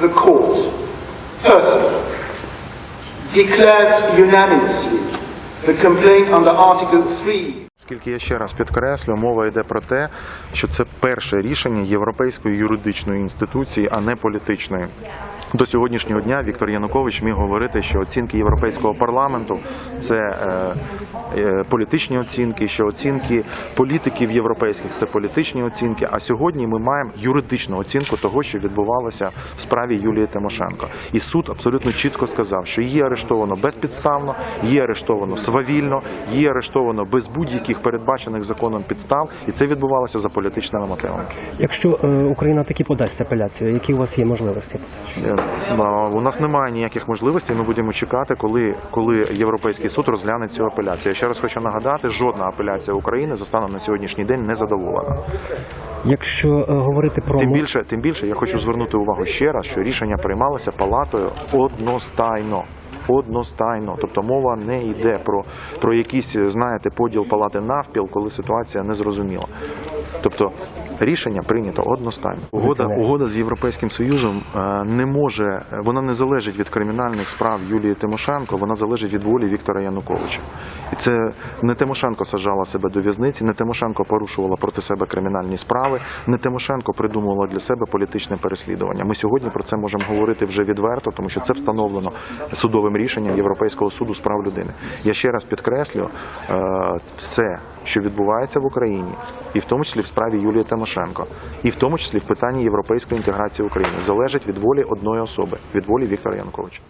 the court, firstly, declares unanimously the complaint under Article 3 Оскільки я ще раз підкреслю, мова йде про те, що це перше рішення європейської юридичної інституції, а не політичної. До сьогоднішнього дня Віктор Янукович міг говорити, що оцінки європейського парламенту це е, е, політичні оцінки, що оцінки політиків європейських це політичні оцінки. А сьогодні ми маємо юридичну оцінку того, що відбувалося в справі Юлії Тимошенко. І суд абсолютно чітко сказав, що її арештовано безпідставно, її арештовано свавільно, її арештовано без будь-яких передбачених законом підстав, і це відбувалося за політичними мотивами. Якщо е, Україна таки подасть апеляцію, які у вас є можливості? Е, У нас немає ніяких можливостей. Ми будемо чекати, коли, коли Європейський суд розгляне цю апеляцію. Я ще раз хочу нагадати, жодна апеляція України за станом на сьогоднішній день не задоволена. Якщо е, говорити про Тим більше, тим більше я хочу звернути увагу ще раз, що рішення приймалося палатою одностайно. Одностайно, тобто мова не йде про, про якийсь, знаєте, поділ палати навпіл, коли ситуація незрозуміла. Тобто рішення прийнято одностайно. Угода, угода з Європейським Союзом е, не може, вона не залежить від кримінальних справ Юлії Тимошенко, вона залежить від волі Віктора Януковича. І це не Тимошенко сажала себе до в'язниці, не Тимошенко порушувала проти себе кримінальні справи, не Тимошенко придумувала для себе політичне переслідування. Ми сьогодні про це можемо говорити вже відверто, тому що це встановлено судовим рішенням Європейського суду з прав людини. Я ще раз підкреслю е, все, що відбувається в Україні, і в тому числі в справі Юлії Тимошенко, і в тому числі в питанні європейської інтеграції України, залежить від волі одної особи, від волі Віктора Януковича.